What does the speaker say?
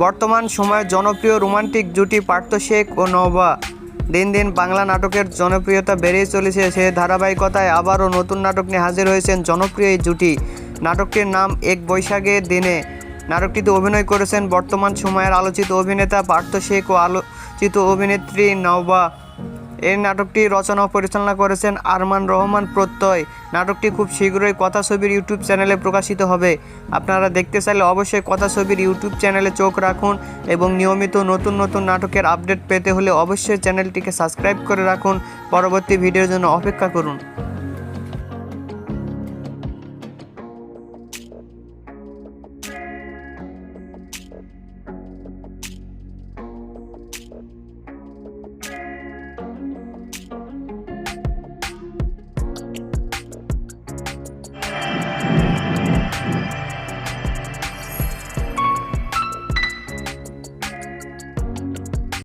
বর্তমান সময়ে জনপ্রিয় রোমান্টিক জুটি পার্থ শেখ ও নওবা। দিন দিন বাংলা নাটকের জনপ্রিয়তা বেড়েই চলেছে সে ধারাবাহিকতায় আবারও নতুন নাটক নিয়ে হাজির হয়েছেন জনপ্রিয় এই জুটি। নাটকটির নাম এক বৈশাখের দিনে। নাটকটিতে অভিনয় করেছেন বর্তমান সময়ের আলোচিত অভিনেতা পার্থ শেখ ও আলোচিত অভিনেত্রী নওবা। এই নাটকটি রচনা পরিচালনা করেছেন আরমান রহমান প্রত্যয়। নাটকটি খুব শীঘ্রই কথা ছবির ইউটিউব চ্যানেলে প্রকাশিত হবে। আপনারা দেখতে চাইলে অবশ্যই কথা ছবির ইউটিউব চ্যানেলে চোখ রাখুন এবং নিয়মিত নতুন নতুন নাটকের আপডেট পেতে হলে অবশ্যই চ্যানেলটিকে সাবস্ক্রাইব করে রাখুন। পরবর্তী ভিডিওর জন্য অপেক্ষা করুন।